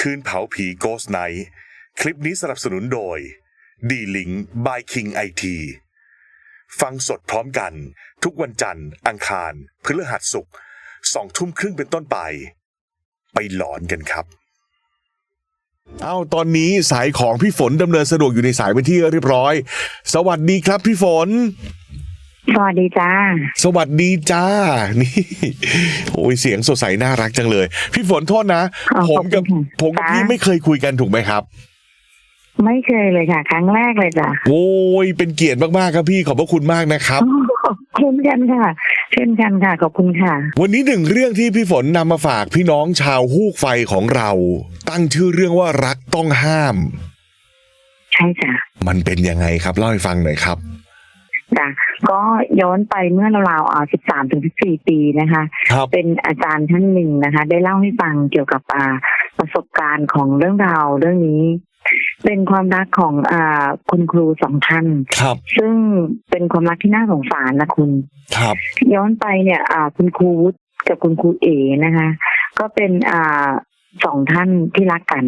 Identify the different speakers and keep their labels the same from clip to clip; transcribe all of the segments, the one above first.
Speaker 1: คืนเผาผีโกสไนคลิปนี้สนับสนุนโดยดีลิง by King IT ฟังสดพร้อมกัน ทุกวันจันทร์ อังคาร พฤหัสศุกร์สองทุ่มครึ่งเป็นต้นไป ไปหลอนกันครับ เอาตอนนี้สายของพี่ฝนดำเนินสะดวกอยู่ในสายเป็นที่เรียบร้อย สวัสดีครับพี่ฝน
Speaker 2: สวัสดีจ้า
Speaker 1: สวัสดีจ้า นี่โอ้ยเสียงสดใสน่ารักจังเลย พี่ฝนโทษนะ
Speaker 2: อ๋อ
Speaker 1: ผมกับ
Speaker 2: ขอบคุณค่ะ
Speaker 1: ผมกับ
Speaker 2: จ้า
Speaker 1: พี่ไม่เคยคุยกันถูกไหมครับ
Speaker 2: ไม่เคยเลยค่ะ ครั้งแรกเลยจ้ะ
Speaker 1: โอ้ยเป็นเกียรติมากๆครับพี่ขอบพระคุณมากนะครับ
Speaker 2: อ๋อขอบคุณกันค่ะ เช่นกันค่ะ ขอบคุณค่ะ
Speaker 1: วันนี้หนึ่งเรื่องที่พี่ฝนนำมาฝากพี่น้องชาวฮูกไฟของเรา ตั้งชื่อเรื่องว่ารักต้องห้าม
Speaker 2: ใช่จ้ะ
Speaker 1: มันเป็นยังไงครับเล่าให้ฟังหน่อยครับ
Speaker 2: จ้ะก็ย้อนไปเมื่อราวๆอ่าสิบสามถึงสิบสี่ปีนะคะ
Speaker 1: ครับ
Speaker 2: เป็นอาจารย์ท่านหนึ่งนะคะ ได้เล่าให้ฟังเกี่ยวกับอ่าประสบการณ์ของเรื่องราวเรื่องนี้ เป็นความรักของอ่าคุณครูสองท่าน
Speaker 1: ครับ
Speaker 2: ซึ่งเป็นความรักที่น่าสงสารนะคุณ
Speaker 1: ครับ
Speaker 2: ย้อนไปเนี่ยอ่าคุณครูวุฒิกับคุณครูเอนะคะ ก็เป็นอ่าสองท่านที่รักกัน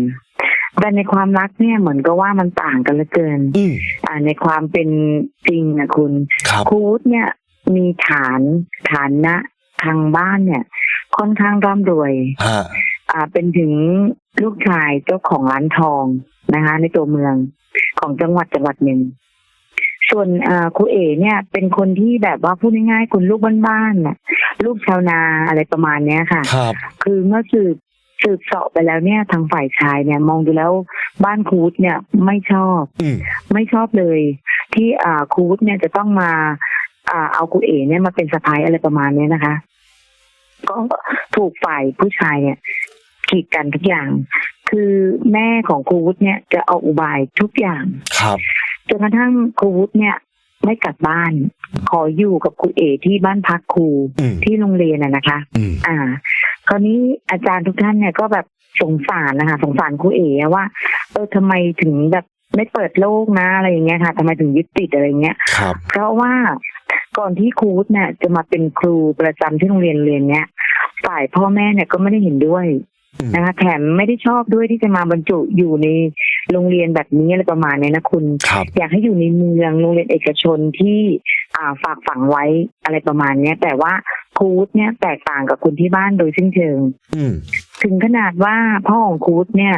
Speaker 2: แต่ในความรักเนี่ยเหมือนกับว่ามันต่างกันเหลือเกิน
Speaker 1: อืม
Speaker 2: อ่าในความเป็นจริงนะคุณ
Speaker 1: ครับ
Speaker 2: ครูวุฒิเนี่ยมีฐานฐานนะทางบ้านเนี่ย ค่อนข้างร่ำรวย
Speaker 1: ฮะ
Speaker 2: อ่าเป็นถึงลูกชายเจ้าของร้านทองนะคะ ในตัวเมืองของจังหวัดจังหวัดหนึ่ง ส่วนอ่าครูเอเนี่ย เป็นคนที่แบบว่าพูดง่ายๆคนลูกบ้านๆน่ะลูกชาวนาอะไรประมาณเนี้ยค่ะ
Speaker 1: ครับ
Speaker 2: คือเมื่อสืบ สืบเสาะไปแล้วเนี่ยทางฝ่ายชายเนี่ยมองดูแล้วบ้านครูวุฒิเนี่ยไม่ชอบ
Speaker 1: อืม
Speaker 2: ไม่ชอบเลย ที่อ่าครูวุฒิเนี่ยจะต้องมา อ่าเอาครูเอเนี่ยมาเป็นสะพ้ายอะไรประมาณเนี้ยนะคะ ก็ถูกฝ่ายผู้ชายเนี่ยกีดกันทุกอย่าง คือแม่ของครูวุฒิเนี่ยจะเอาอุบายทุกอย่าง
Speaker 1: ครับ
Speaker 2: จนกระทั่งครูวุฒิเนี่ย ไม่กลับบ้าน ขออยู่กับครูเอที่บ้านพักครู
Speaker 1: อืม
Speaker 2: ที่โรงเรียนน่ะนะคะ
Speaker 1: อืม
Speaker 2: อ่า คราวนี้อาจารย์ทุกท่านเนี่ยก็แบบสงสารนะคะสงสารครูเอ๋ว่า เออทำไมถึงแบบไม่เปิดโลกนะอะไรอย่างเงี้ยค่ะทำไมถึงยึดติดอะไรอย่างเงี้ย
Speaker 1: ครับ
Speaker 2: เพราะว่าก่อนที่ครูวุฒิเนี่ยจะมาเป็นครูประจำที่โรงเรียนเรียนเนี้ยฝ่ายพ่อแม่เนี่ยก็ไม่ได้เห็นด้วย
Speaker 1: อืม
Speaker 2: นะคะแถมไม่ได้ชอบด้วยที่จะมาบรรจุอยู่ในโรงเรียนแบบนี้อะไรประมาณเนี้ยนะคุณ
Speaker 1: ครับ
Speaker 2: อยากให้อยู่ในเมืองโรงเรียนเอกชนที่อ่าฝากฝังไว้อะไรประมาณเนี้ย แต่ว่าครูวุฒิเนี่ยแตกต่างกับคนที่บ้านโดยสิ้นเชิง
Speaker 1: อืม
Speaker 2: ถึงขนาดว่าพ่อของครูวุฒิเนี่ย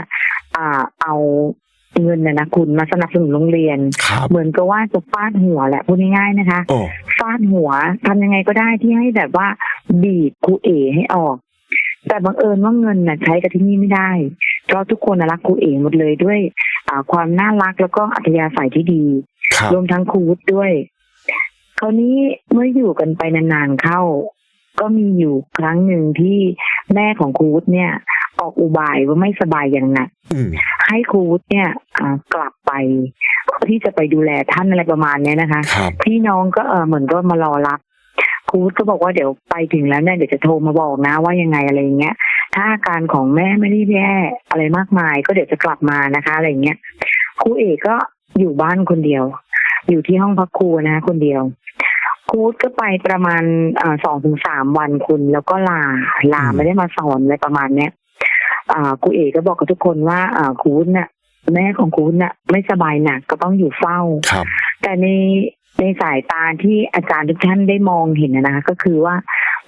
Speaker 2: อ่าเอาเงินนะนะคุณมาสนับสนุนโรงเรียน
Speaker 1: ครับ
Speaker 2: เหมือนกับว่าจะฟาดหัวแหละพูดง่ายๆนะคะ
Speaker 1: โอ้
Speaker 2: ฟาดหัวทำยังไงก็ได้ที่ให้แบบว่าบีบครูเอให้ออก แต่บังเอิญว่าเงินน่ะใช้กับที่นี่ไม่ได้ เพราะทุกคนน่ะรักครูเอหมดเลยด้วยอ่าความน่ารักแล้วก็อัธยาศัยที่ดี
Speaker 1: ครับ
Speaker 2: รวมทั้งครูวุฒิด้วย คราวนี้เมื่ออยู่กันไปนานๆเข้า ก็มีอยู่ครั้งหนึ่งที่แม่ของครูวุฒิเนี่ย ออกอุบายว่าไม่สบายอย่างหนัก
Speaker 1: อืม
Speaker 2: ให้ครูวุฒิเนี่ยอ่ากลับไปเพื่อที่จะไปดูแลท่านอะไรประมาณเนี้ยนะคะ
Speaker 1: ครับ
Speaker 2: พี่น้องก็เออเหมือนก็มารอรับ ครูวุฒิก็บอกว่าเดี๋ยวไปถึงแล้วเนี่ยเดี๋ยวจะโทรมาบอกนะว่ายังไงอะไรอย่างเงี้ย ถ้าอาการของแม่ไม่ได้แย่อะไรมากมาย ก็เดี๋ยวจะกลับมานะคะอะไรอย่างเงี้ยครูเอกก็อยู่บ้านคนเดียว อยู่ที่ห้องพักครูนะคะคนเดียวครูวุฒิก็ไปประมาณอ่าสองถึงสามวันคุณ แล้วก็ลาลา
Speaker 1: อืม
Speaker 2: ไม่ได้มาสอนอะไรประมาณเนี้ยอ่าครูเอกก็บอกกับทุกคนว่าอ่าครูวุฒิน่ะแม่ของครูวุฒิน่ะไม่สบายหนักก็ต้องอยู่เฝ้า
Speaker 1: ครับ
Speaker 2: แต่ใน ในสายตาที่อาจารย์ทุกท่านได้มองเห็นนะนะคะก็คือว่า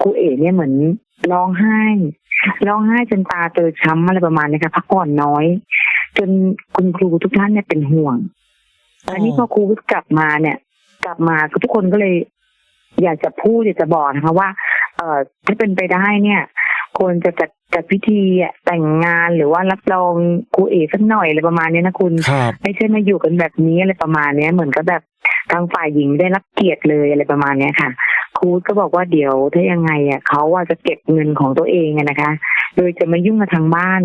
Speaker 2: ครูเอ๋เนี่ยเหมือนร้องไห้ร้องไห้จนตาเตอช้ำอะไรประมาณนี้ค่ะพักผ่อนน้อย จนคุณครูทุกท่านเนี่ยเป็นห่วง
Speaker 1: อ๋ออั
Speaker 2: อันนี้พอครูกลับมาเนี่ย กลับมาทุกคนก็เลย อยากจะพูดอยากจะบอกนะคะว่า เอ่อถ้าเป็นไปได้เนี่ยควรจะจัดจัดพิธีอะแต่งงานหรือว่ารับรองครูเอ๋สักหน่อยอะไรประมาณนี้นะคุณ
Speaker 1: ครับ
Speaker 2: ไม่ใช่มาอยู่กันแบบนี้อะไรประมาณเนี้ยเหมือนกับแบบ ทางฝ่ายหญิงได้รับเกียรติเลยอะไรประมาณเนี้ยค่ะครูก็บอกว่าเดี๋ยวถ้ายังไงอะเขาว่าจะเก็บเงินของตัวเองอะนะคะ โดยจะไม่ยุ่งกับทางบ้าน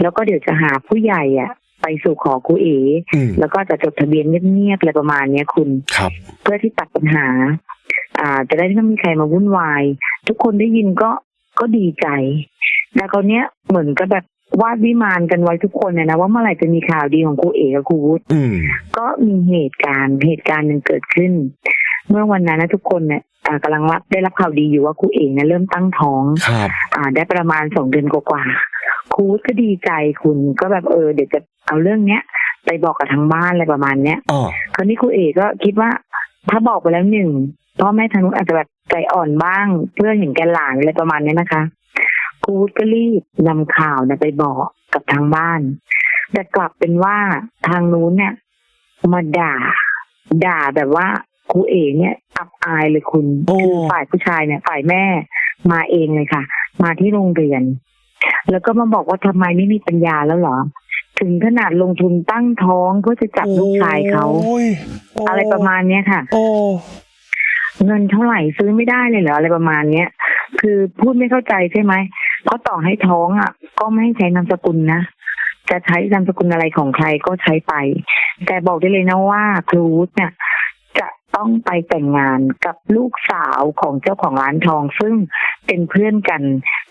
Speaker 2: แล้วก็เดี๋ยวจะหาผู้ใหญ่อะไปสู่ขอครูเอ
Speaker 1: อืม
Speaker 2: แล้วก็จะจดทะเบียนเงียบๆอะไรประมาณเนี้ยคุณ
Speaker 1: ครับ
Speaker 2: เพื่อที่ตัดปัญหา อ่า จะได้ไม่ต้องมีใครมาวุ่นวาย ทุกคนได้ยินก็ก็ดีใจแต่คราวเนี้ยเหมือนกับแบบ วาดวิมานกันไว้ทุกคนเนี่ยนะว่าเมื่อไหร่จะมีข่าวดีของครูเอกกับครูวุฒิ
Speaker 1: อืม
Speaker 2: ก็มีเหตุการณ์เหตุการณ์หนึ่งเกิดขึ้น เมื่อวันนั้นนะทุกคนเนี่ยอ่ากำลังรับได้รับข่าวดีอยู่ว่าครูเอกเนี่ยเริ่มตั้งท้อง
Speaker 1: ครับ
Speaker 2: อ่าได้ประมาณสองเดือนกว่าครูก็ดีใจคุณก็แบบเออเดี๋ยวจะเอาเรื่องเนี้ยไปบอกกับทางบ้านอะไรประมาณเนี้ย
Speaker 1: อ๋อ
Speaker 2: คราวนี้ครูเอกก็คิดว่า ถ้าบอกไปแล้วหนึ่งพ่อแม่ทางนู้นอาจจะแบบใจอ่อนบ้างเพื่อเห็นแก่หลานอะไรประมาณเนี้ยนะคะ ครูก็รีบนำข่าวนะไปบอกกับทางบ้าน แต่กลับเป็นว่าทางนู้นเนี่ยมาด่า ด่าแบบว่าครูเอกเนี่ยอับอายเลยคุณ
Speaker 1: โอ้
Speaker 2: คือฝ่ายผู้ชายเนี่ย ฝ่ายแม่มาเองเลยค่ะ มาที่โรงเรียน แล้วก็มาบอกว่าทำไมไม่มีปัญญาแล้วเหรอ ถึงขนาดลงทุนตั้งท้องเพื่อจะจับลูกชายเขา
Speaker 1: โอ้ยโอะ
Speaker 2: ไรประมาณเนี้ยค่ะ
Speaker 1: โอ้
Speaker 2: เงินเท่าไหร่ซื้อไม่ได้เลยเหรออะไรประมาณเนี้ย คือพูดไม่เข้าใจใช่ไหม เพราะต่อให้ท้องอะ ก็ไม่ให้ใช้นามสกุลนะจะใช้นามสกุลอะไรของใครก็ใช้ไป แต่บอกได้เลยนะว่าครูวุฒิเนี่ยจะต้องไปแต่งงานกับลูกสาวของเจ้าของร้านทอง ซึ่งเป็นเพื่อนกัน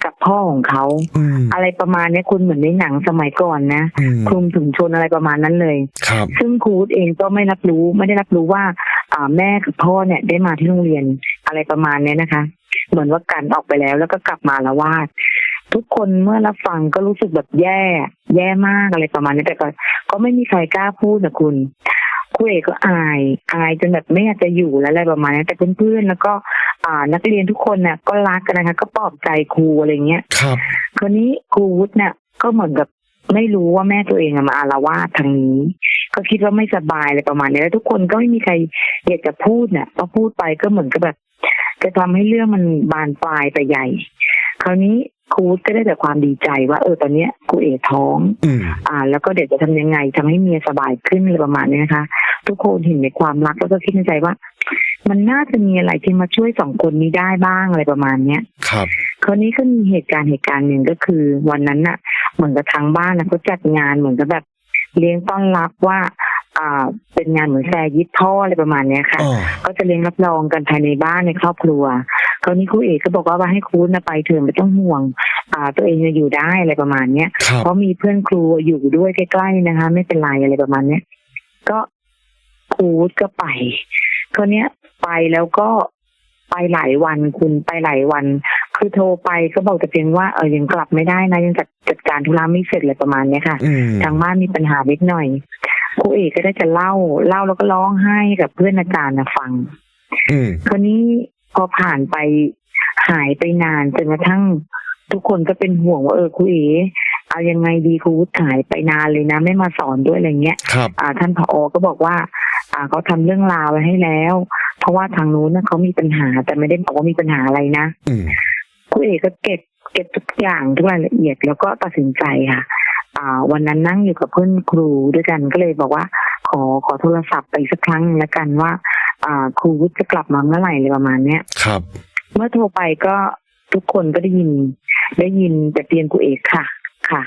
Speaker 2: กับพ่อของเขา
Speaker 1: อืม
Speaker 2: อะไรประมาณเนี้ยคุณเหมือนในหนังสมัยก่อนนะ
Speaker 1: อืม
Speaker 2: คลุมถุงชนอะไรประมาณนั้นเลย
Speaker 1: ครับ
Speaker 2: ซึ่งครูเองก็ไม่รับรู้ไม่ได้รับรู้ว่า อ่าแม่กับพ่อเนี่ยได้มาที่โรงเรียนอะไรประมาณเนี้ยนะคะ เหมือนว่ากันออกไปแล้ว แล้วก็กลับมาละวาด ทุกคนเมื่อรับฟังก็รู้สึกแบบแย่ แย่มากอะไรประมาณนี้แต่ก็ก็ไม่มีใครกล้าพูดนะคุณครูเอกก็อายอายจนแบบไม่อยากจะอยู่แล้วอะไรประมาณนี้แต่เพื่อนๆแล้วก็อ่านักเรียนทุกคนน่ะก็รักกันนะคะ ก็ปลอบใจครูอะไรเงี้ย
Speaker 1: ครับ
Speaker 2: คราวนี้ครูวุฒิเนี่ยก็เหมือนกับไม่รู้ว่าแม่ตัวเองอะมาอารวาสทางนี้ ก็คิดว่าไม่สบายอะไรประมาณนี้แล้วทุกคนก็ไม่มีใครอยากจะพูดเนี่ยพอพูดไปก็เหมือนกับแบบ จะทำให้เรื่องมันบานปลายไปใหญ่ คราวนี้ครูวุฒิก็ได้แต่ความดีใจว่าเออตอนเนี้ยครูเอท้อง
Speaker 1: อืม
Speaker 2: อ่า แล้วก็เดี๋ยวจะทำยังไงทำให้เมียสบายขึ้นอะไรประมาณนี้นะคะ ทุกคนเห็นในความรักแล้วก็คิดในใจว่า มันน่าจะมีอะไรที่มาช่วยสองคนนี้ได้บ้างอะไรประมาณเนี้ย
Speaker 1: ครับ
Speaker 2: คราวนี้ก็มีเหตุการณ์เหตุการณ์หนึ่งก็คือ วันนั้นน่ะ เหมือนกับทางบ้านนะเขาจัดงานเหมือนกับแบบเลี้ยงต้อนรับว่า อ่าเป็นงานเหมือนแฟร์ยิปพ่ออะไรประมาณเนี้ยค่ะ
Speaker 1: อ๋อ
Speaker 2: ก็จะเลี้ยงรับรองกันภายในบ้านในครอบครัวคราวนี้ครูเอกก็บอกว่าว่าให้ครูนะไปเถอะไม่ต้องห่วง อ่า ตัวเองจะอยู่ได้อะไรประมาณเนี้ย
Speaker 1: ครับ
Speaker 2: เพราะมีเพื่อนครูอยู่ด้วยใกล้ๆนะคะ ไม่เป็นไรอะไรประมาณเนี้ยก็ครูก็ไปคราวเนี้ยไปแล้วก็ไปหลายวันคุณไปหลายวัน คือโทรไปก็บอกแต่เพียงว่าเออยังกลับไม่ได้นะยังจัดจัดการธุระไม่เสร็จอะไรประมาณเนี้ยค่ะ
Speaker 1: อืม
Speaker 2: ทางบ้านมีปัญหาเล็กหน่อย ครูเอกก็ได้จะเล่า เล่าแล้วก็ร้องไห้กับเพื่อนอาจารย์นะฟัง
Speaker 1: อืม
Speaker 2: คราวนี้พอผ่านไปหายไปนานจนกระทั่งทุกคนก็เป็นห่วงว่าเออครูเอเอายังไงดีครูวุฒิหายไปนานเลยนะ ไม่มาสอนด้วยอะไรเงี้ย
Speaker 1: ครับ
Speaker 2: อ่า ท่านผอก็บอกว่า อ่าเขาทำเรื่องราวไว้ให้แล้ว เพราะว่าทางนู้นนะเขามีปัญหา แต่ไม่ได้บอกว่ามีปัญหาอะไรนะ
Speaker 1: อืม
Speaker 2: ครูเอกก็เก็บเก็บทุกอย่างทุกรายละเอียดแล้วก็ตัดสินใจค่ะอ่า วันนั้นนั่งอยู่กับเพื่อนครูด้วยกันก็เลยบอกว่า ขอขอโทรศัพท์ไปสักครั้งแล้วกันว่าอ่าครูวุฒิจะกลับมาเมื่อไหร่เลยประมาณเนี้ย
Speaker 1: ครับ
Speaker 2: เมื่อโทรไปก็ทุกคนก็ได้ยิน ได้ยินแต่เตียงกูเอกค่ะ ค่ะ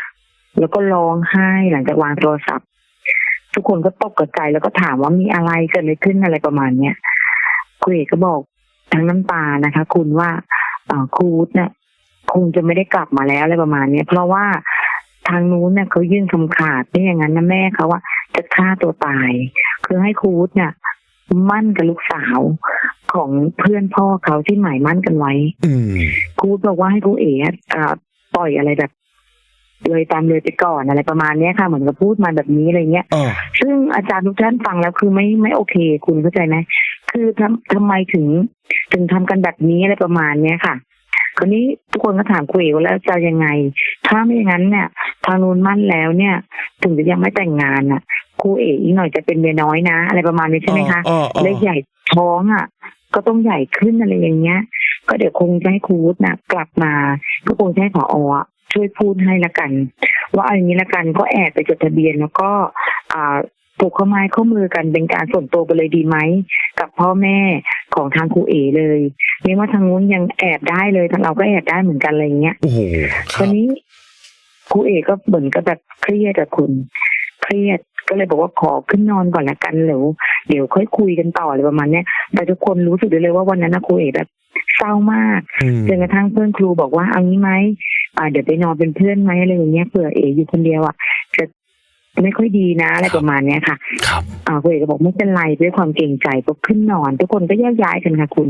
Speaker 2: แล้วก็ร้องไห้หลังจากวางโทรศัพท์ ทุกคนก็ตกกระใจแล้วก็ถามว่ามีอะไรเกิดอะไรขึ้นอะไรประมาณเนี้ยกูเอกก็บอกทั้งน้ำตานะคะ คุณว่าอ่าครูวุฒิเนี่ยคงจะไม่ได้กลับมาแล้วอะไรประมาณเนี้ยเพราะว่า ทางนู้นเนี่ยเขายื่นคำขาดไม่อย่างนั้นนะแม่เขาว่าจะฆ่าตัวตาย คือให้ครูวุฒิเนี่ยมั่นกับลูกสาวของเพื่อนพ่อเขาที่หมายมั่นกันไว้
Speaker 1: อืม
Speaker 2: ครูบอกว่าให้ครูเอ๋อ่าปล่อยอะไรแบบ เลยตามเลยไปก่อนอะไรประมาณเนี้ยค่ะเหมือนกับพูดมาแบบนี้อะไรเงี้ย
Speaker 1: อ๋อ
Speaker 2: ซึ่งอาจารย์ทุกท่านฟังแล้วคือไม่ไม่โอเค คุณเข้าใจไหมคือทำทำไมถึง ถึงทำกันแบบนี้อะไรประมาณเนี้ยค่ะ คราวนี้ทุกคนก็ถามครูเอ๋ว่าแล้วจะยังไง ถ้าไม่อย่างนั้นเนี่ยทางนู้นมั่นแล้วเนี่ย ถึงจะยังไม่แต่งงานน่ะครูเอ๋อีกหน่อยจะเป็นเมียน้อยนะ อะไรประมาณนี้ใช่ไหมคะ
Speaker 1: อ๋ออ๋อ
Speaker 2: และใหญ่ท้องอะ ก็ต้องใหญ่ขึ้นอะไรอย่างเงี้ย ก็เดี๋ยวคงจะให้ครูวุฒินะกลับมาก็คงจะให้ผออะช่วยพูดให้ละกัน ว่าเอาอย่างนี้ละกันก็แอบไปจดทะเบียนแล้วก็อ่า ผูกข้อไม้ข้อมือกันเป็นการส่วนตัวไปเลยดีไหมกับพ่อแม่ของทางครูเอเลยไม่ว่าทางนู้นยังแอบได้เลยทางเราก็แอบได้เหมือนกันอะไรอย่างเงี้ย
Speaker 1: โอ้โหค
Speaker 2: ครับราวนี้ครูเอกก็เหมือนกับแบบเครียดอะคุณ เครียดก็เลยบอกว่าขอขึ้นนอนก่อนละกันเดี๋ยวเดี๋ยวค่อยคุยกันต่ออะไรประมาณเนี้ยแต่ทุกคนรู้สึกได้เลยว่าวันนั้นนะครูเอกแบบเศร้ามาก
Speaker 1: อืม
Speaker 2: จนกระทั่งเพื่อนครูบอกว่าเอางี้ไหมอ่าเดี๋ยวไปนอนเป็นเพื่อนไหมอะไรอย่างเงี้ยเผื่อเออยู่คนเดียวอะจะ ไม่ค่อยดีนะอะไรประมาณเนี้ยค่ะ
Speaker 1: ครับ
Speaker 2: อ่าครูเอกก็บอกไม่เป็นไรด้วยความเกรงใจก็ขึ้นนอน ทุกคนก็แยกย้ายกันค่ะคุณ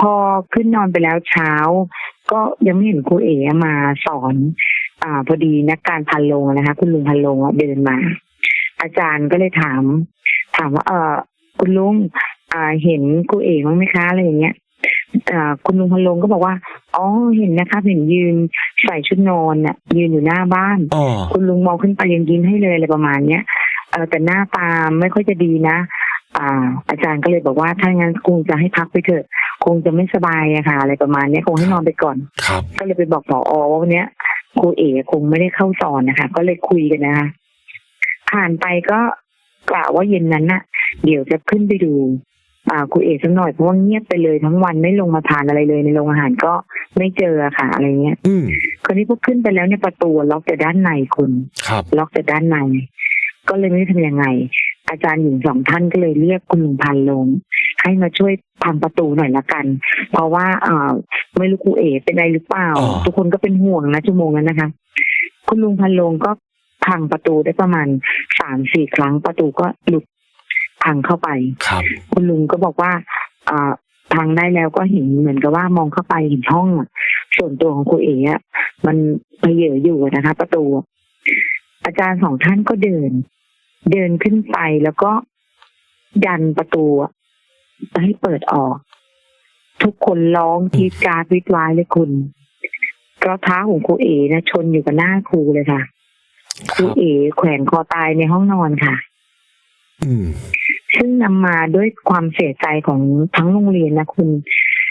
Speaker 2: พอขึ้นนอนไปแล้วเช้า ก็ยังไม่เห็นครูเอมาสอน อ่า พอดีนักการพันโลงนะคะ คุณลุงพันโลงอะเดินมา อาจารย์ก็เลยถาม ถามว่า เออคุณลุงอ่าเห็นครูเอ๋มั้างไหมคะอะไรอย่างเงี้ยอ่า คุณลุงพันโลงก็บอกว่า อ๋อเห็นนะคะเห็นยืนใส่ชุดนอนน่ะ ยืนอยู่หน้าบ้าน
Speaker 1: อ๋อ
Speaker 2: คุณลุงมองขึ้นไปยังยิ้มให้เลยอะไรประมาณเนี้ยเออแต่หน้าตาไม่ค่อยจะดีนะอ่า อาจารย์ก็เลยบอกว่าถ้างั้นคงจะให้พักไปเถอะคงจะไม่สบายอะค่ะ อะไรประมาณเนี้ยคงให้นอนไปก่อน
Speaker 1: ครับ
Speaker 2: ก็เลยไปบอกผอว่าวันเนี้ยครูเอ๋คงไม่ได้เข้าสอนนะคะ ก็เลยคุยกันนะคะผ่านไปก็กล่าวว่าเย็นนั้นน่ะ เดี๋ยวจะขึ้นไปดูอ่า ครูเอ๋สักหน่อยเพราะว่าเงียบไปเลยทั้งวันไม่ลงมาทานอะไรเลยในโรงอาหารก็ไม่เจออะค่ะ อะไรเงี้ย
Speaker 1: อืม
Speaker 2: คราวนี้พอขึ้นไปแล้วเนี่ยประตูล็อกแต่ด้านในคุณ
Speaker 1: ครับ
Speaker 2: ล็อกแต่ด้านใน ก็เลยไม่รู้ทำยังไง อาจารย์หญิงสองท่านก็เลยเรียกคุณลุงพันลง ให้มาช่วยทำประตูหน่อยละกัน เพราะว่าเอ่อไม่รู้ครูเอ๋เป็นอะไรหรือเปล่า
Speaker 1: อ๋อ
Speaker 2: ทุกคนก็เป็นห่วงนะชั่วโมงนั้นนะคะ คุณลุงพันลงก็พังประตูได้ประมาณสามสี่ครั้งประตูก็หลุด พังเข้าไป
Speaker 1: ครับ
Speaker 2: คุณลุงก็บอกว่าอ่าพังได้แล้วก็เห็นเหมือนกับว่ามองเข้าไปเห็นห้องอะส่วนตัวของครูเอ๋อะมันไปเหยออยู่นะคะ ประตู อาจารย์สองท่านก็เดิน เดินขึ้นไปแล้วก็ยันประตูอะให้เปิดออก ทุกคนร้องทีดกราดวิดวายเลยคุณเพราะเท้าของครูเอ๋นะชนอยู่กับหน้าครูเลยค่ะ
Speaker 1: ค
Speaker 2: ครู
Speaker 1: รับ
Speaker 2: เอ๋แขวนคอตายในห้องนอนค่ะ
Speaker 1: อืม
Speaker 2: ซึ่งนำมาด้วยความเสียใจของทั้งโรงเรียนนะคุณ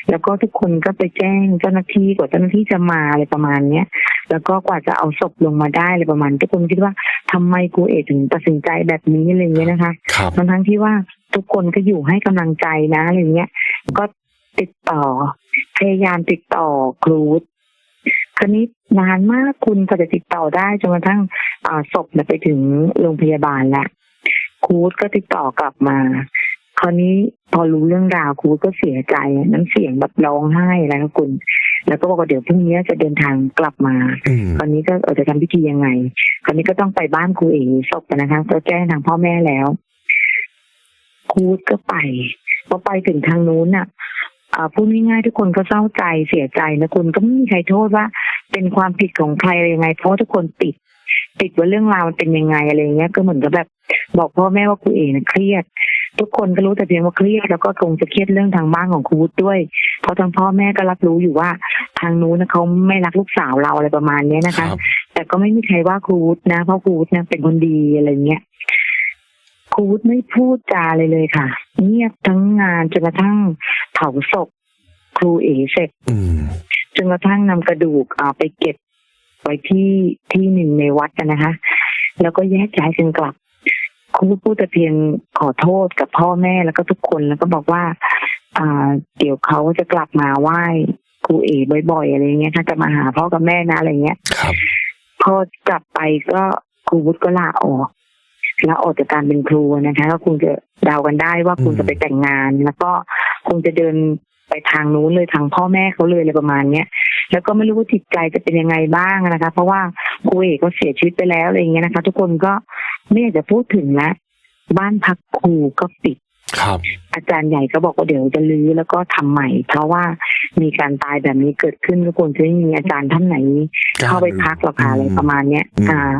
Speaker 2: แล้วก็ทุกคนก็ไปแจ้งเจ้าหน้าที่กว่าเจ้าหน้าที่จะมาอะไรประมาณเนี้ยแล้วก็กว่าจะเอาศพลงมาได้อะไรประมาณทุกคนคิดว่าทำไมครูเอกถึงตัดสินใจแบบนี้อะไรอย่างเงี้ยนะคะ
Speaker 1: ครับ
Speaker 2: ทั้งทั้งๆที่ว่าทุกคนก็อยู่ให้กำลังใจนะอะไรเงี้ยก็ติดต่อพยายามติดต่อครูคราวนี้นานมากคุณก็จะติดต่อได้จนกระทั่งอ่าศพเนี่ยไปถึงโรงพยาบาลแล้ว ครูก็ติดต่อกลับมา คราวนี้พอรู้เรื่องราวครูก็เสียใจน้ำเสียงแบบร้องไห้อะไรนะคุณ แล้วก็บอกว่าเดี๋ยวพรุ่งนี้จะเดินทางกลับมา
Speaker 1: อืม
Speaker 2: คราวนี้ก็เออจะทำพิธียังไง คราวนี้ก็ต้องไปบ้านครูเอ๋ศพนะคะก็แจ้งทางพ่อแม่แล้วครูก็ไปพอไปถึงทางนู้นน่ะอ่าพูดง่ายๆทุกคนก็เศร้าใจเสียใจนะคุณก็ไม่มีใครโทษว่า เป็นความผิดของใครอะไรยังไง เพราะว่าทุกคนติด ติดว่าเรื่องราวมันเป็นยังไงอะไรอย่างเงี้ย ก็เหมือนกับแบบ บอกพ่อแม่ว่าครูเอ๋นะเครียด ทุกคนก็รู้แต่เพียงว่าเครียดแล้วก็คงจะเครียดเรื่องทางบ้านของครูวุฒิด้วย เพราะทางพ่อแม่ก็รับรู้อยู่ว่าทางนู้นนะเขาไม่รักลูกสาวเราอะไรประมาณเนี้ยนะ
Speaker 1: ค
Speaker 2: คะ
Speaker 1: รับ
Speaker 2: แต่ก็ไม่มีใครว่าครูวุฒินะเพราะครูวุฒิเนี่ยเป็นคนดีอะไรเงี้ยครูวุฒิไม่พูดจาเลยเลยค่ะ เงียบทั้งงานจนกระทั่งเผาศพครูเอเสร็จ
Speaker 1: อืม
Speaker 2: จนกระทั่งนำกระดูกเอาไปเก็บไว้ที่ที่หนึ่งในวัดกันนะคะ แล้วก็แยกย้ายกันกลับ ครูพูดแต่เพียงขอโทษกับพ่อแม่แล้วก็ทุกคนแล้วก็บอกว่า อ่า เดี๋ยวเขาจะกลับมาไหว้ครูเอบ่อยๆอะไรเงี้ยถ้าจะมาหาพ่อกับแม่นะอะไรเงี้ย
Speaker 1: ครับ
Speaker 2: พอกลับไปก็ครูวุฒิก็ลาออกลาออกจากการเป็นครูนะคะก็คงจะเดากันได้ว่าคงจะไปแต่งงาน แล้วก็คงจะเดินไปทางนู้นเลยทางพ่อแม่เขาเลยอะไรประมาณเนี้ย แล้วก็ไม่รู้ว่าจิตใจจะเป็นยังไงบ้างนะคะ เพราะว่าครูเอกก็เสียชีวิตไปแล้วอะไรอย่างเงี้ยนะคะ ทุกคนก็ไม่อยากจะพูดถึงแล้วบ้านพักครูก็ปิด
Speaker 1: ครับ
Speaker 2: อาจารย์ใหญ่ก็บอกว่าเดี๋ยวจะรื้อแล้วก็ทำใหม่ เพราะว่ามีการตายแบบนี้เกิดขึ้นทุกคนจะไม่มีอาจารย์ท่านไหน เข้าไปพักหรอกค่ะอะไรประมาณเนี้ย
Speaker 1: อืม
Speaker 2: อ่า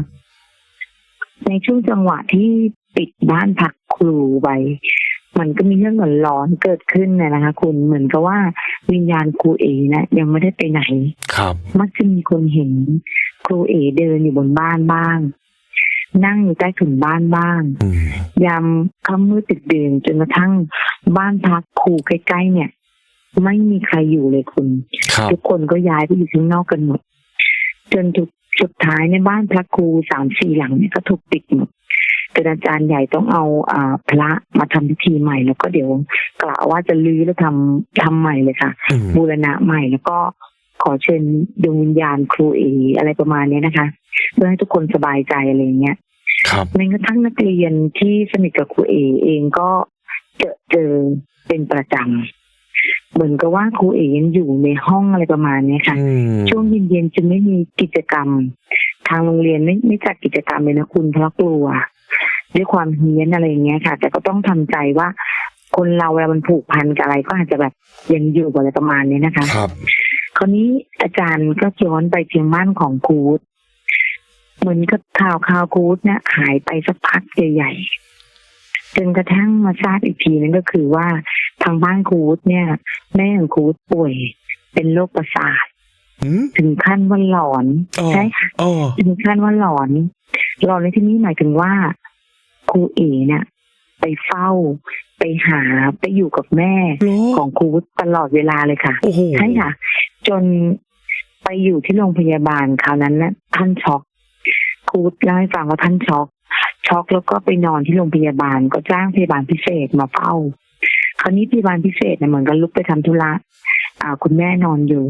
Speaker 2: ในช่วงจังหวะที่ปิดบ้านพักครูไว้ มันก็มีเรื่องหลอนๆเกิดขึ้นเนยนะคะ คุณเหมือนกับว่าวิญญาณครูเอนะยังไม่ได้ไปไหน
Speaker 1: ครับ
Speaker 2: มักจะมีคนเห็นครูเอเดินอยู่บนบ้านบ้าง นั่งอยู่ใต้ถุนบ้านบ้าง
Speaker 1: อืม
Speaker 2: ยามค่ำมืดตึกเดินจนกระทั่งบ้านพักครูใกล้ๆเนี่ย ไม่มีใครอยู่เลยคุณ
Speaker 1: ครับ
Speaker 2: ทุกคนก็ย้ายไปอยู่ข้างนอกกันหมด จนทุกสุดท้ายในบ้านพระครูสามสี่หลังเนี่ยก็ถูกปิดหมด จนอาจารย์ใหญ่ต้องเอาอ่าพระมาทำพิธีใหม่แล้วก็เดี๋ยวกล่าวว่าจะลื้อแล้วทำทำใหม่เลยค่ะ
Speaker 1: อืม
Speaker 2: บูรณะใหม่แล้วก็ขอเชิญดวงวิญญาณครูเออะไรประมาณเนี้ยนะคะ เพื่อให้ทุกคนสบายใจอะไรอย่างเงี้ย
Speaker 1: ครับ
Speaker 2: แม้กระทั่งนักเรียนที่สนิทกับครูเอเองก็เจอเจอเป็นประจำเหมือนกับว่าครูเอยังอยู่ในห้องอะไรประมาณเนี้ยค่ะ
Speaker 1: อืม
Speaker 2: ช่วงเย็นๆจะไม่มีกิจกรรม ทางโรงเรียนไม่ไม่จัดกิจกรรมเลยนะคุณเพราะกลัว ด้วยความเฮี้ยนอะไรอย่างเงี้ยค่ะ แต่ก็ต้องทำใจว่า คนเราเวลามันผูกพันกับอะไรก็อาจจะแบบยังอยู่อะไรประมาณนี้นะคะ
Speaker 1: ครับ
Speaker 2: คราวนี้อาจารย์ก็ย้อนไปเพียงบ้านของครูวุฒิเหมือนกับข่าวข่าวกูดเนี่ยหายไปสักพักใหญ่ๆจนกระทั่งมาทราบอีกทีนึงก็คือว่าทางบ้านกูดเนี่ย แม่ของกูดป่วย เป็นโรคประสาท
Speaker 1: อืม
Speaker 2: ถึงขั้นว่าหลอน
Speaker 1: อ๋อ
Speaker 2: ใช่ค่ะ
Speaker 1: อ๋อ
Speaker 2: ถึงขั้นว่าหลอนหลอนในที่นี้หมายถึงว่า ครูเอเนี่ยไปเฝ้า ไปหาไปอยู่กับแม่
Speaker 1: เหรอ
Speaker 2: ของครูตลอดเวลาเลยค่ะ
Speaker 1: โอ้โห
Speaker 2: ใช่ค่ะ จนไปอยู่ที่โรงพยาบาลคราวนั้นนะท่านช็อกครูเล่าให้ฟังว่าท่านช็อกช็อกแล้วก็ไปนอนที่โรงพยาบาลก็จ้างพยาบาลพิเศษมาเฝ้า คราวนี้พยาบาลพิเศษเนี่ยเหมือนกันลุกไปทำธุระอ่า คุณแม่นอนอยู่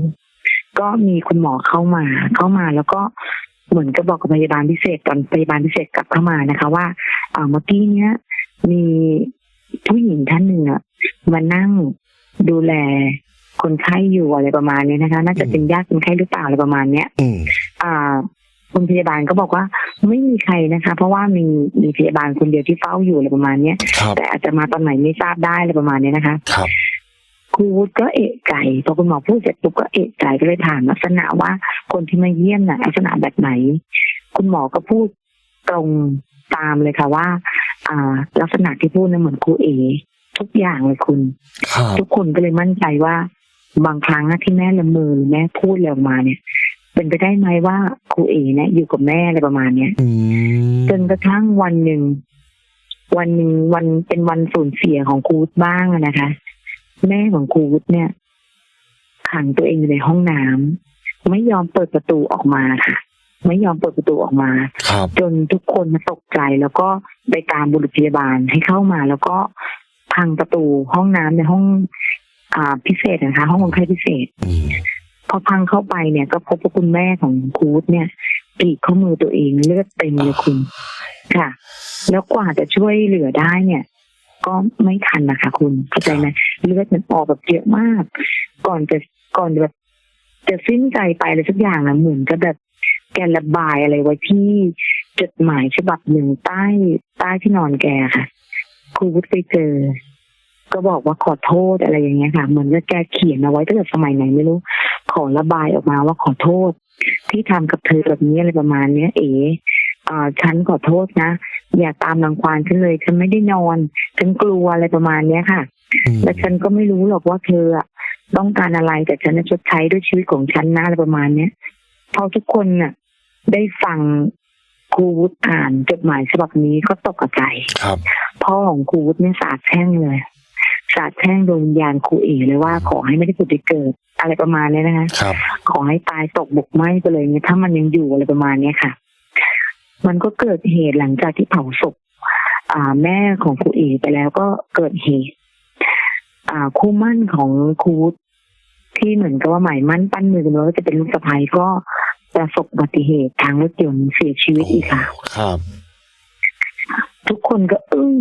Speaker 2: ก็มีคุณหมอเข้ามา เข้ามาแล้วก็ เหมือนกับบอกกับพยาบาลพิเศษตอนพยาบาลพิเศษกลับเข้ามานะคะว่าอ่าเมื่อกี้เนี้ย มีผู้หญิงท่านหนึ่งอะมานั่งดูแลคนไข้อยู่อะไรประมาณนี้นะคะ น่าจะเป็นญาติคนไข้หรือเปล่าอะไรประมาณเนี้ย
Speaker 1: อืม
Speaker 2: อ่าคุณพยาบาลก็บอกว่าไม่มีใครนะคะ เพราะว่ามีมีพยาบาลคนเดียวที่เฝ้าอยู่อะไรประมาณเนี้ย
Speaker 1: ครับ
Speaker 2: แต่อาจจะมาตอนไหนไม่ทราบได้อะไรประมาณเนี้ยนะคะ
Speaker 1: ครับ
Speaker 2: ครูวุฒิก็เอะใจพอคุณหมอพูดเสร็จปุ๊บก็เอะใจก็เลยถามลักษณะว่าคนที่มาเยี่ยมน่ะลักษณะแบบไหน คุณหมอก็พูดตรงตามเลยค่ะว่า อ่า ลักษณะที่พูดน่ะเหมือนครูเอ ทุกอย่างเลยคุณ
Speaker 1: ครับ
Speaker 2: ทุกคนก็เลยมั่นใจว่า บางครั้งนะที่แม่ละเมือหรือแม่พูดอะไรออกมาเนี่ย เป็นไปได้ไหมว่าครูเอเนี่ยอยู่กับแม่อะไรประมาณเนี้ย
Speaker 1: อืม
Speaker 2: จนกระทั่งวันหนึ่งวันหนึ่งวันเป็นวันสูญเสียของครูวุฒิบ้างอะนะคะ แม่ของครูวุฒิเนี่ย ขังตัวเองอยู่ในห้องน้ำไม่ยอมเปิดประตูออกมาค่ะ ไม่ยอมเปิดประตูออกมา
Speaker 1: ครับ
Speaker 2: จนทุกคนมาตกใจแล้วก็ไปตามบุรุษพยาบาลให้เข้ามา แล้วก็พังประตูห้องน้ำในห้อง อ่าพิเศษนะคะ ห้องคนไข้พิเศษ
Speaker 1: อืม
Speaker 2: พอพังเข้าไปเนี่ยก็พบว่าคุณแม่ของครูดเนี่ยกรีดข้อมือตัวเองเลือดเต็มเลยคุณค่ะ แล้วกว่าจะช่วยเหลือได้เนี่ย ก็ไม่ทันนะคะคุณเข้าใจไหมเลือดมันออกแบบเยอะมาก ก่อนจะก่อนจะแบบจะสิ้นใจไปอะไรสักอย่างนะเหมือนกับแบบแกระบายอะไรไว้ที่จดหมายฉบับหนึ่งใต้ใต้ที่นอนแกค่ะครูวุฒิไปเจอ ก็บอกว่าขอโทษอะไรอย่างเงี้ยค่ะ เหมือนกับแกเขียนเอาไว้ตั้งแต่สมัยไหนไม่รู้ ขอระบายออกมาว่าขอโทษ ที่ทำกับเธอแบบนี้อะไรประมาณเนี้ย เอ๋ ฉันขอโทษนะ อย่าตามรังควานฉันเลย ฉันไม่ได้นอน ฉันกลัวอะไรประมาณเนี้ยค่ะ
Speaker 1: อืม
Speaker 2: และฉันก็ไม่รู้หรอกว่าเธออะต้องการอะไรแต่ฉันจะชดใช้ด้วยชีวิตของฉันนะอะไรประมาณเนี้ยพอทุกคนน่ะ ได้ฟังครูวุฒิอ่านจดหมายฉบับนี้ก็ตกใจ
Speaker 1: ครับ
Speaker 2: พ่อของครูวุฒิเนี่ยสาดแช่งเลยสาดแช่งดวงวิญญาณครูเอ๋เลยว่าขอให้ไม่ได้ผุดได้เกิด อะไรประมาณเนี้ยนะคะ
Speaker 1: ครับ
Speaker 2: ขอให้ตายตกบกไหม้ไปเลยเนี่ยถ้ามันยังอยู่อะไรประมาณเนี้ยค่ะ มันก็เกิดเหตุหลังจากที่เผาศพอ่าแม่ของครูเอไปแล้วก็เกิดเหตุอ่าคู่มั่นของครูวุฒิที่เหมือนกับว่าหมายมั่นปั้นมือกันไว้ว่าจะเป็นลูกสะใภ้ก็ประสบอุบัติเหตุทางรถยนต์เสียชีวิตอีกค่ะ
Speaker 1: ครับ
Speaker 2: ทุกคนก็อึ้ง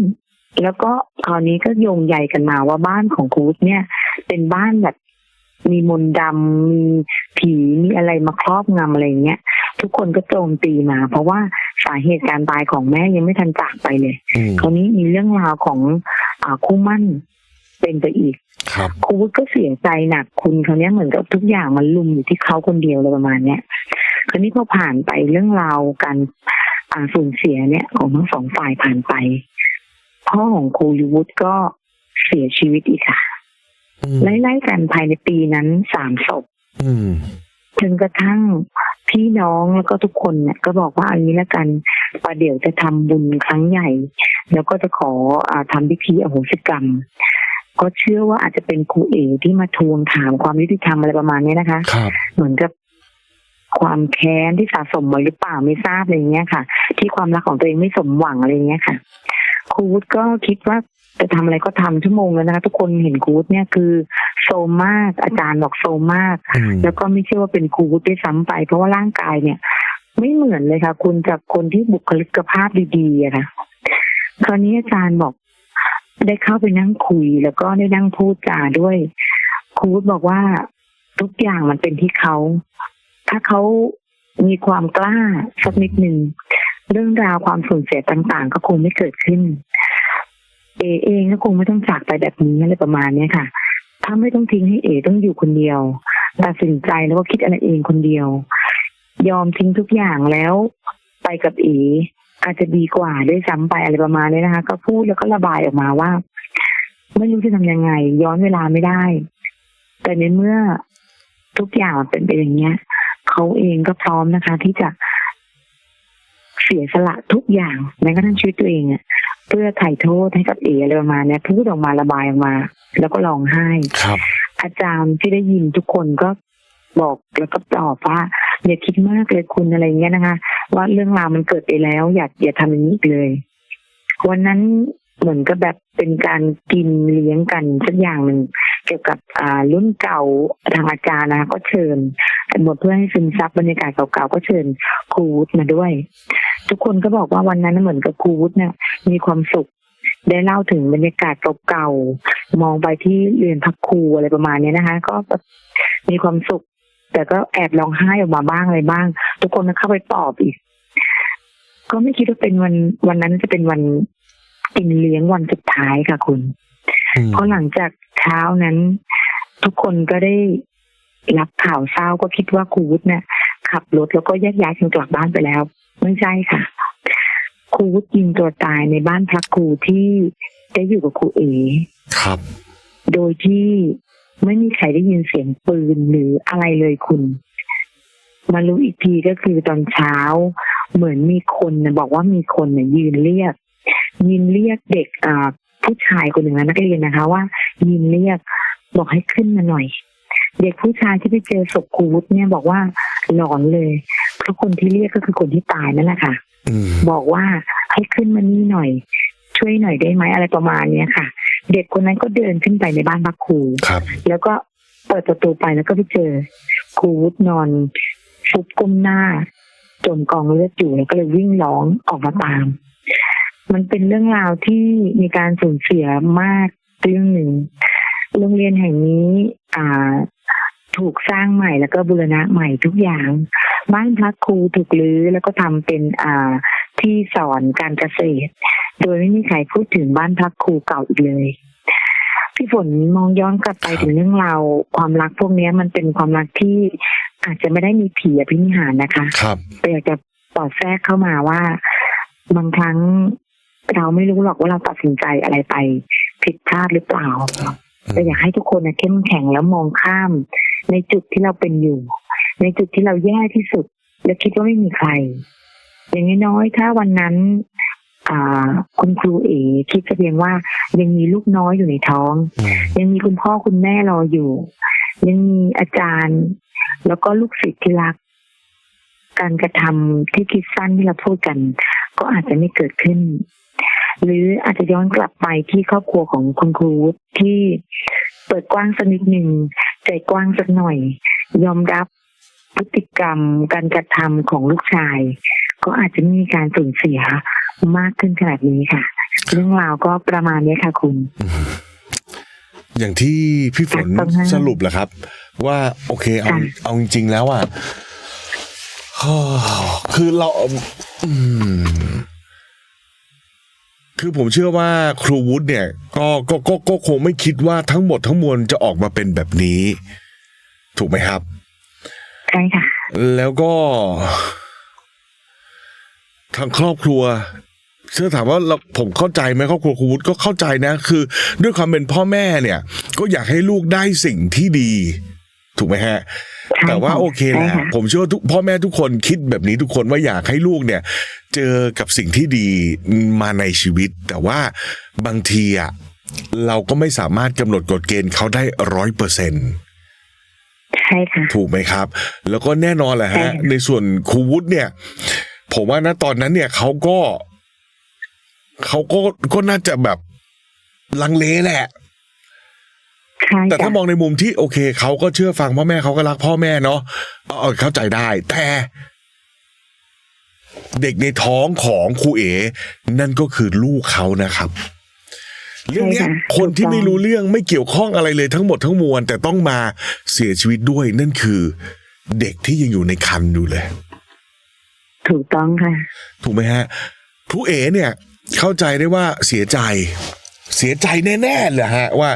Speaker 2: แล้วก็คราวนี้ก็โยงใหญ่กันมาว่าบ้านของครูดเนี่ย เป็นบ้านแบบ มีมนต์ดำมีผีมีอะไรมาครอบงำอะไรอย่างเงี้ยทุกคนก็โจมตีมา เพราะว่าสาเหตุการตายของแม่ยังไม่ทันจากไปเลย
Speaker 1: อืม
Speaker 2: คราวนี้มีเรื่องราวของอ่าคู่มั่นเป็นไปอีก
Speaker 1: ครับ
Speaker 2: ครูวุฒิก็เสียใจหนักคุณเขาวเนี้ยเหมือนกับทุกอย่างมันลุมอยู่ที่เขาคนเดียวเลยประมาณเนี้ยคราวนี้พอผ่านไปเรื่องราวการอ่าสูญเสียเนี่ย ของทั้งสองฝ่ายผ่านไป พ่อของครูยุวุฒิก็เสียชีวิตอีกค่ะ
Speaker 1: อืม
Speaker 2: ไล่ๆกันภายในปีนั้นสามศพ
Speaker 1: อืม
Speaker 2: จนกระทั่งพี่น้องแล้วก็ทุกคนเนี่ยก็บอกว่าเอันนี้ละกันประเดี๋ยวจะทำบุญครั้งใหญ่ แล้วก็จะขออาทำพิธีอโหสิกรรม ก็เชื่อว่าอาจจะเป็นครูเอที่มาทวงถามความยุติธรรมอะไรประมาณนี้นะคะ
Speaker 1: ครับ
Speaker 2: เหมือนกับความแค้นที่สะสมไว้หรือเปล่าไม่ทราบอะไรเงี้ยค่ะ ที่ความรักของตัวเองไม่สมหวังอะไรเงี้ยค่ะ ครูวุฒิก็คิดว่าจะทำอะไรก็ทำชั่วโมงแล้วนะคะทุกคนเห็นครูวุฒิเนี่ยคือโซมมากอาจารย์บอกโซมมาก
Speaker 1: อืม
Speaker 2: แล้วก็ไม่เชื่อว่าเป็นครูวุฒิด้วยซ้ำไป เพราะว่าร่างกายเนี่ย ไม่เหมือนเลยค่ะ คุณจากคนที่บุคลิกภาพดีๆอะค่ะคราวนี้อาจารย์บอกได้เข้าไปนั่งคุย แล้วก็ได้นั่งพูดจาด้วยครูวุฒิบอกว่าทุกอย่างมันเป็นที่เขาถ้าเขามีความกล้าสักนิดหนึ่ง เรื่องราวความสูญเสียต่างๆ ก็คงไม่เกิดขึ้น เอเองก็คงไม่ต้องจากไปแบบนี้อะไรประมาณเนี้ยค่ะ ถ้าไม่ต้องทิ้งให้เอต้องอยู่คนเดียว ตัดสินใจแล้วก็คิดอะไรเองคนเดียว ยอมทิ้งทุกอย่างแล้วไปกับเออาจจะดีกว่าด้วยซ้ำไปอะไรประมาณนี้นะคะ ก็พูดแล้วก็ระบายออกมาว่า ไม่รู้จะทำยังไง ย้อนเวลาไม่ได้ แต่ในเมื่อทุกอย่างเป็นไปอย่างเงี้ยเขาเองก็พร้อมนะคะ ที่จะ สียสละทุกอย่างแม้กระทั่งชีวิตตัวเองอะเพื่อไถ่โทษให้กับเออะไรประมาณเนี้ยพูดออกมาระบายออกมา แล้วก็ร้องไห้
Speaker 1: ครับ
Speaker 2: อาจารย์ที่ได้ยินทุกคนก็บอกแล้วก็ตอบว่าอย่าคิดมากเลยคุณอะไรเงี้ยนะคะ ว่าเรื่องราวมันเกิดไปแล้ว อย่าอย่าทำอย่างนี้อีกเลย วันนั้นเหมือนกับแบบเป็นการกินเลี้ยงกันสักอย่างหนึ่งเกี่ยวกับอ่ารุ่นเก่าทางอาจารย์นะคะก็เชิญหมดเพื่อให้ซึมซับบรรยากาศเก่าๆก็เชิญครูวุฒิมาด้วย ทุกคนก็บอกว่าวันนั้นเหมือนกับครูวุฒิเนี่ยมีความสุข ได้เล่าถึงบรรยากาศเก่าๆมองไปที่เรียนพักครูอะไรประมาณเนี้ยนะคะ ก็แบบมีความสุข แต่ก็แอบร้องไห้ออกมาบ้างอะไรบ้าง ทุกคนก็เข้าไปปลอบอีก ก็ไม่คิดว่าเป็นวันวันนั้นจะเป็นวันกินเลี้ยงวันสุดท้ายค่ะคุณ
Speaker 1: อืม
Speaker 2: เพราะหลังจากเช้านั้น ทุกคนก็ได้รับข่าวเศร้าก็คิดว่าครูวุฒิเนี่ยขับรถแล้วก็แยกย้ายกันกลับบ้านไปแล้ว ไม่ใช่ค่ะ ครูวุฒิยิงตัวตายในบ้านพักครูที่ได้อยู่กับครูเอ
Speaker 1: ครับ
Speaker 2: โดยที่ไม่มีใครได้ยินเสียงปืนหรืออะไรเลยคุณ มารู้อีกทีก็คือตอนเช้า เหมือนมีคนนะบอกว่ามีคนเนี่ยยืนเรียก ยืนเรียกเด็กอ่าผู้ชายคนหนึ่งนะนักเรียนนะคะ ว่ายืนเรียกบอกให้ขึ้นมาหน่อย เด็กผู้ชายที่ไปเจอศพครูวุฒิเนี่ยบอกว่าหลอนเลย เพราะคนที่เรียกก็คือคนที่ตายนั่นแหละค่ะ
Speaker 1: อืม
Speaker 2: บอกว่าให้ขึ้นมานี่หน่อย ช่วยหน่อยได้ไหมอะไรประมาณเนี้ยค่ะ เด็กคนนั้นก็เดินขึ้นไปในบ้านพักครู
Speaker 1: ครับ
Speaker 2: แล้วก็เปิดประตูไปแล้วก็ไปเจอครูวุฒินอนฟุบก้มหน้า จมกองเลือดอยู่แล้วก็เลยวิ่งร้องออกมาตาม มันเป็นเรื่องราวที่มีการสูญเสียมากเรื่องหนึ่งโรงเรียนแห่งนี้ อ่า ถูกสร้างใหม่แล้วก็บูรณะใหม่ทุกอย่าง บ้านพักครูถูกรื้อแล้วก็ทำเป็นอ่าที่สอนการเกษตร โดยไม่มีใครพูดถึงบ้านพักครูเก่าอีกเลยพี่ฝนมองย้อนกลับไปถึงเรื่องราวความรักพวกเนี้ยมันเป็นความรักที่อาจจะไม่ได้มีผีอภินิหารนะคะ
Speaker 1: ครับ
Speaker 2: แต่อยากจะตอดแทรกเข้ามาว่า บางครั้งเราไม่รู้หรอกว่าเราตัดสินใจอะไรไปผิดพลาดหรือเปล่าแต่อยากให้ทุกคนนะเข้มแข็งแล้วมองข้ามในจุดที่เราเป็นอยู่ ในจุดที่เราแย่ที่สุด และคิดว่าไม่มีใคร อย่างน้อยๆถ้าวันนั้นอ่าคุณครูเอคิดเพียงว่ายังมีลูกน้อยอยู่ในท้อง
Speaker 1: อืม
Speaker 2: ยังมีคุณพ่อคุณแม่รออยู่ ยังมีอาจารย์ แล้วก็ลูกศิษย์ที่รัก การกระทำที่คิดสั้นที่เราพูดกัน ก็อาจจะไม่เกิดขึ้น หรืออาจจะย้อนกลับไปที่ครอบครัวของคุณครูที่เปิดกว้างสักนิดหนึ่งใจกว้างสักหน่อย ยอมรับ พฤติกรรมการกระทำของลูกชาย ก็อาจจะไม่มีการสูญเสียมากขึ้นขนาดนี้ค่ะ เรื่องราวก็ประมาณนี้ค่ะคุณ
Speaker 1: อย่างที่พี่ฝน
Speaker 2: ครับผม
Speaker 1: สรุปแหละครับ ว่าโอเคเอา
Speaker 2: ค่ะ
Speaker 1: เอาจริงๆแล้วอะคือเราอืมคือผมเชื่อว่าครูวุฒิเนี่ย ก็ก็ก็ก็คงไม่คิดว่าทั้งหมดทั้งมวลจะออกมาเป็นแบบนี้ ถูกไหมครับ
Speaker 2: ใช่ค่ะ
Speaker 1: แล้วก็ ทางครอบครัวเชื่อถามว่าเราผมเข้าใจไหมครอบครัวครูวุฒิก็เข้าใจนะ คือ ด้วยความเป็นพ่อแม่เนี่ย ก็อยากให้ลูกได้สิ่งที่ดี ถูกไหมฮะ
Speaker 2: ใช่
Speaker 1: แต่ว่า
Speaker 2: ค่ะ
Speaker 1: โอเคแห
Speaker 2: ใช่
Speaker 1: ละ
Speaker 2: ค่ะ
Speaker 1: ผมเชื่อว่าทุกพ่อแม่ทุกคนคิดแบบนี้ทุกคนว่าอยากให้ลูกเนี่ย เจอกับสิ่งที่ดีมาในชีวิต แต่ว่าบางทีอะเราก็ไม่สามารถกำหนดกฎเกณฑ์เขาได้ร้อยเปอร์เซ็นต์
Speaker 2: ใช่ค่ะ
Speaker 1: ถูกไหมครับ แล้วก็แน่นอนแหละ
Speaker 2: ใช่
Speaker 1: ฮะ
Speaker 2: ค่ะ
Speaker 1: ในส่วนครูวุฒิเนี่ย ผมว่านะตอนนั้นเนี่ยเขาก็เขาก็ก็น่าจะแบบลังเลแหละ
Speaker 2: ใช่
Speaker 1: แต่
Speaker 2: จ้ะ
Speaker 1: ถ้ามองในมุมที่โอเคเขาก็เชื่อฟังพ่อแม่เขาก็รักพ่อแม่เนาะเออเข้าใจได้ แต่ เด็กในท้องของครูเอ๋นั่นก็คือลูกเขานะครับ เรื่องเนี้ย
Speaker 2: ใช่ค่ะ
Speaker 1: คนที่
Speaker 2: ถูกต้อง
Speaker 1: ไม่รู้เรื่องไม่เกี่ยวข้องอะไรเลยทั้งหมดทั้งมวล แต่ต้องมาเสียชีวิตด้วยนั่นคือ เด็กที่ยังอยู่ในคันอยู่เลย
Speaker 2: ถูกต้องค่ะ
Speaker 1: ถูกไหมฮะครูเอ๋เนี่ย เข้าใจได้ว่าเสียใจ เสียใจแน่ๆเลยฮะ ว่า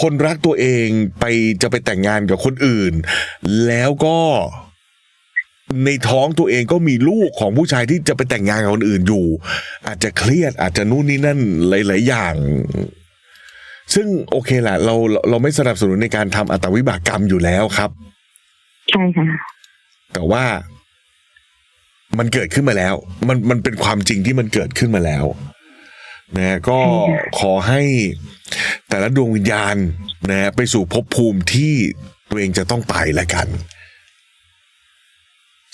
Speaker 1: คนรักตัวเองไปจะไปแต่งงานกับคนอื่น แล้วก็ ในท้องตัวเองก็มีลูกของผู้ชายที่จะไปแต่งงานกับคนอื่นอยู่ อาจจะเครียดอาจจะนู่นนี่นั่นหลาย ๆ อย่าง ซึ่งโอเคแหละเราเราเราไม่สนับสนุนในการทำอัตวิบากกรรมอยู่แล้วครับ
Speaker 2: ใช่ค่ะ
Speaker 1: แต่ว่ามันเกิดขึ้นมาแล้ว มันมันเป็นความจริงที่มันเกิดขึ้นมาแล้วนะก็
Speaker 2: ใช่ค่ะ
Speaker 1: ขอให้แต่ละดวงวิญญาณนะไปสู่ภพภูมิที่ตัวเองจะต้องไปแล้วกัน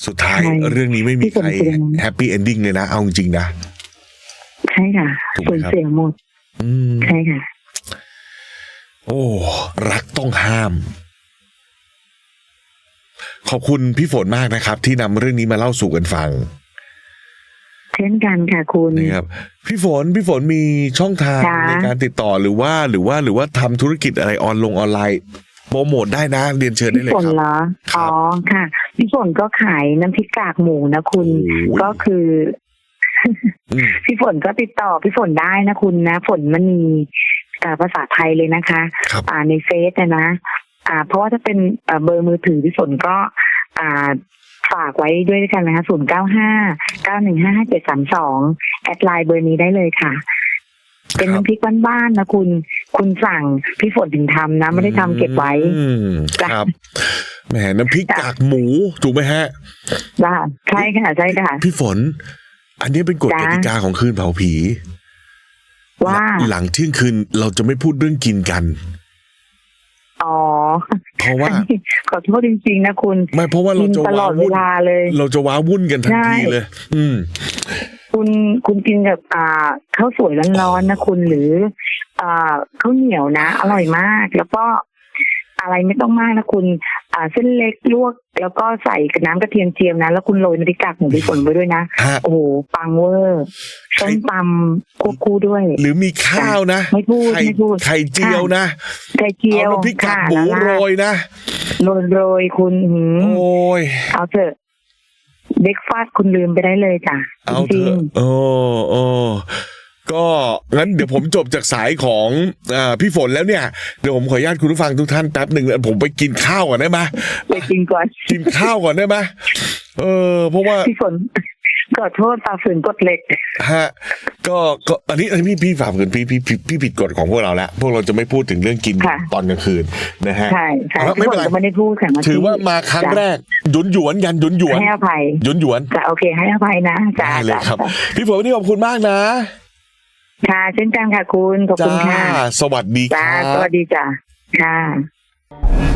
Speaker 1: สุดท้าย
Speaker 2: ใช่
Speaker 1: เรื่องนี้ไม่มีใคร
Speaker 2: ที่ผมเตือน
Speaker 1: แฮปปี้เอนดิ้งเลยนะเอาจริงๆนะ
Speaker 2: ใช่ค่ะ
Speaker 1: ถูกไหม
Speaker 2: สูญ
Speaker 1: ครับ
Speaker 2: เสียหมด
Speaker 1: อืม
Speaker 2: ใช่ค่ะ
Speaker 1: โอ้ รักต้องห้าม ขอบคุณพี่ฝนมากนะครับ ที่นำเรื่องนี้มาเล่าสู่กันฟัง
Speaker 2: เช่นกันค่ะคุณ
Speaker 1: นะครับ พี่ฝนพี่ฝนมีช่องทาง
Speaker 2: จ้า
Speaker 1: ในการติดต่อหรือว่าหรือว่าหรือว่าทำธุรกิจอะไรออนลงออนไลน์โปรโมทได้นะ เรียนเชิญได้
Speaker 2: พี่
Speaker 1: เลย
Speaker 2: ฝน
Speaker 1: ครับ
Speaker 2: เหรอ
Speaker 1: ครั
Speaker 2: อ๋
Speaker 1: บ
Speaker 2: อค่ะ พี่ฝนก็ขายน้ำพริกกากหมูนะคุณ
Speaker 1: โอ้ย
Speaker 2: ก็คือ
Speaker 1: อืม
Speaker 2: พี่ฝนก็ติดต่อพี่ฝนได้นะคุณนะ ฝนมันมีอ่าภาษาไทยเลยนะคะ
Speaker 1: ครับ
Speaker 2: อ่าในเฟซนะนะ อ่า เพราะว่าถ้าเป็นอ่าเบอร์มือถือพี่ฝนก็อ่าฝากไว้ด้วยด้วยกันนะคะศูนย์เก้าห้าเก้าหนึ่งห้าห้าเจ็ดสามสองแอดไลน์เบอร์นี้ได้เลยค่ะ เป็น
Speaker 1: ครับ
Speaker 2: น้ำพริกบ้านๆนะคุณ คุณสั่งพี่ฝนถึงทำนะ ไม่ได้ทำเก็บไว้
Speaker 1: อืม
Speaker 2: จ้ะ
Speaker 1: ครับ แหมน้ำพริก
Speaker 2: จ้ะ
Speaker 1: กากหมูถูกไหมฮะ
Speaker 2: จ้าใช่ค่ะใช่ค่ะ
Speaker 1: พี่ฝน อันนี้เป็นกฎ
Speaker 2: จ้ะ
Speaker 1: กติกาของคืนเผาผี
Speaker 2: ว่า
Speaker 1: หลังเที่ยงคืนเราจะไม่พูดเรื่องกินกัน
Speaker 2: อ๋อ
Speaker 1: เพราะว่า
Speaker 2: ขอโทษจริงๆนะคุณ
Speaker 1: ไม่เพราะว่าเรา
Speaker 2: กิน
Speaker 1: จะ
Speaker 2: ตล
Speaker 1: ว้า
Speaker 2: อดเว
Speaker 1: วุ่น
Speaker 2: ลาเลย
Speaker 1: เราจะว้าวุ่นกันทัน
Speaker 2: ใช่
Speaker 1: ทีเลย อืม
Speaker 2: คุณคุณกินกับอ่าข้าวสวยร้อนๆนะคุณหรือ อ่าข้าวเหนียวนะ อร่อยมาก แล้วก็ อะไรไม่ต้องมากนะคุณอ่าเส้นเล็กลวก แล้วก็ใส่กับน้ำกระเทียมเจียวนะ แล้วคุณโรยน้ำพริกกากหมูพริกป่นไปด้วยนะ
Speaker 1: ฮะ
Speaker 2: โอ้โหปังเวอร์ส้มตำควบคู่ด้วย
Speaker 1: หรือมีข้าวนะ
Speaker 2: ไม่พูด
Speaker 1: ไข่
Speaker 2: ไม่พูด
Speaker 1: ไข่เจียวนะ
Speaker 2: ไข่เจียว
Speaker 1: เอาน้ำพริกกาก
Speaker 2: ค่ะ
Speaker 1: หมู
Speaker 2: แล้ว
Speaker 1: โร
Speaker 2: ราด
Speaker 1: ยนะ
Speaker 2: โรยโรยคุณหืม
Speaker 1: โอ้ย
Speaker 2: เอาเถอะเด็กฟาดคุณลืมไปได้เลยจ้ะ
Speaker 1: เอา
Speaker 2: จ
Speaker 1: เถ
Speaker 2: ริง
Speaker 1: อะโอ้โอ้ ก็งั้นเดี๋ยวผมจบจากสายของอาพี่ฝนแล้วเนี่ย เดี๋ยวผมขออนุญาตคุณผู้ฟังทุกท่านแป๊บหนึ่งแล้วผมไปกินข้าวก่อนได้ไหม
Speaker 2: ๆไปกินก่อน
Speaker 1: กินข้าวก่อนได้ไหมเออ เพราะว่า
Speaker 2: พี่ฝนขอโทษฝ่าฝืนกฎเหล็ก
Speaker 1: ฮะก็ก็อันนี้อันนี้พี่พี่ฝ่าฝืนพี่พี่พี่พี่ผิดกฎของพวกเราแล้วพวกเราจะไม่พูดถึงเรื่องกิน
Speaker 2: ค่ะ
Speaker 1: ตอนกลางคืนนะฮะ
Speaker 2: ใช่ใช่
Speaker 1: เอาละไม่
Speaker 2: พี่
Speaker 1: เป็
Speaker 2: ฝ
Speaker 1: น
Speaker 2: น
Speaker 1: ไร
Speaker 2: ก็ไม่ได้พูดค่ะเกี้
Speaker 1: ถือว่ามาครั้ง
Speaker 2: จ้ะ
Speaker 1: แรกหยวนหยวนๆกันหยวนหยวน
Speaker 2: ให้อภัย
Speaker 1: หยวนหยวน
Speaker 2: จะโอเคให้อภัยนะจ้า
Speaker 1: ได้เลยครับ
Speaker 2: จ้ะ
Speaker 1: พี่ฝนวันนี้ขอบคุณมากนะ
Speaker 2: ค่ะเช่นกันค่ะคุณ ขอบ
Speaker 1: จ้า
Speaker 2: คุณค่ะ
Speaker 1: สวัสดีค
Speaker 2: จ้า
Speaker 1: รั
Speaker 2: สวั
Speaker 1: บ
Speaker 2: สดีจ้าค่ะ